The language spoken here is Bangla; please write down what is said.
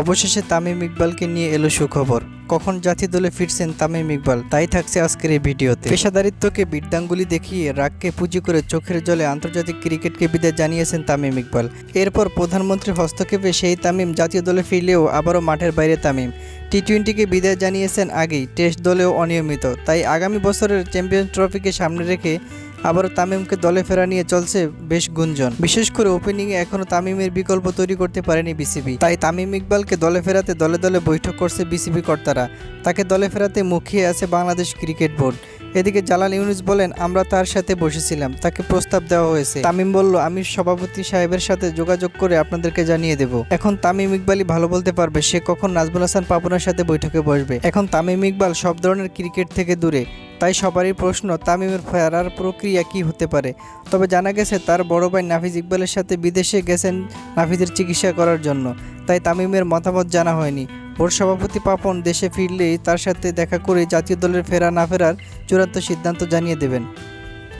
অবশেষে তামিম ইকবালকে নিয়ে এলো সুখবর। কখন জাতীয় দলে ফিরছেন তামিম ইকবাল? তাই থাকছে আজকের এই ভিডিওতে। পেশাদারিত্বকে বৃদ্ধাঙ্গুলি দেখিয়ে রাগকে পুঁজি করে চোখের জলে আন্তর্জাতিক ক্রিকেটকে বিদায় জানিয়েছেন তামিম ইকবাল। এরপর প্রধানমন্ত্রীর হস্তক্ষেপে সেই তামিম জাতীয় দলে ফিরলেও আবারও মাঠের বাইরে তামিম। টি টোয়েন্টিকে বিদায় জানিয়েছেন আগেই, টেস্ট দলেও অনিয়মিত। তাই আগামী বছরের চ্যাম্পিয়ন্স ট্রফিকে সামনে রেখে আবারও তামিমকে দলে ফেরা নিয়ে চলছে বেশ গুঞ্জন। বিশেষ করে ওপেনিংয়ে এখনও তামিমের বিকল্প তৈরি করতে পারেনি বিসিবি। তাই তামিম ইকবালকে দলে ফেরাতে দলে দলে বৈঠক করছে বিসিবি কর্তারা। তাকে দলে ফেরাতে মুখিয়ে আছে বাংলাদেশ ক্রিকেট বোর্ড। এদিকে জালাল ইউনুস বলেন, আমরা তার সাথে বসেছিলাম, তাকে প্রস্তাব দেওয়া হয়েছে। তামিম বলল, আমি সভাপতি সাহেবের সাথে যোগাযোগ করে আপনাদেরকে জানিয়ে দেব। এখন তামিম ইকবালই ভালো বলতে পারবে, সে কখন নাজমুল হাসান পাপনার সাথে বৈঠকে বসবে। এখন তামিম ইকবাল সব ধরনের ক্রিকেট থেকে দূরে, তাই সবারই প্রশ্ন, তামিমের ফেরার প্রক্রিয়া কি হতে পারে? তবে জানা গেছে, তার বড় ভাই নাফিজ ইকবালের সাথে বিদেশে গেছেন নাফিজের চিকিৎসা করার জন্য। তাই তামিমের মতামত জানা হয়নি। বোর্ড সভাপতি পাপন দেশে ফিরলেই তার সাথে দেখা করে জাতীয় দলের ফেরা না ফেরার চূড়ান্ত সিদ্ধান্ত জানিয়ে দেবেন।